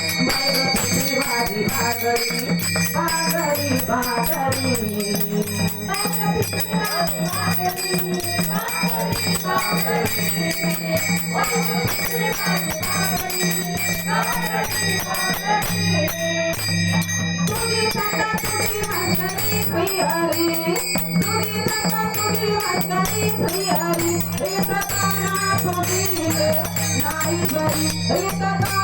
भागरी भाजी भागरी भागरी भागरी नाही बरी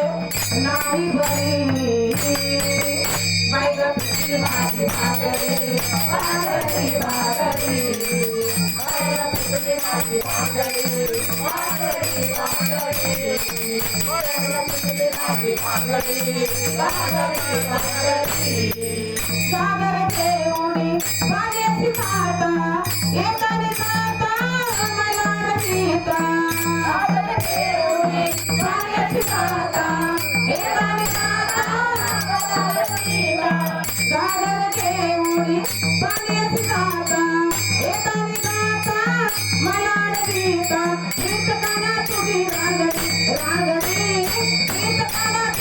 नाही बरी. बायगती माझी भागरी भागरी भागरी बायगती माझी भागरी भागरी भागरी बायगती माझी भागरी भागरी भागरी सागर देवणी माझी माता येताने जाता मला सीता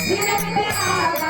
దిన విద్య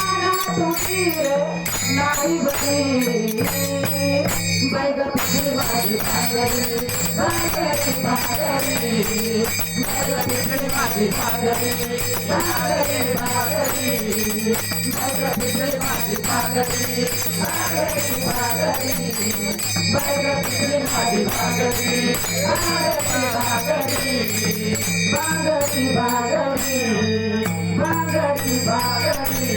तुझी नाही बरी बैग तुझी माझी पागरी पागरी पागरी बैग तुझी माझी पागरी पागरी पागरी बैग तुझी माझी पागरी पागरी पागरी बैग तुझी माझी पागरी पागरी पागरी बागरी बागरी बागरी बागरी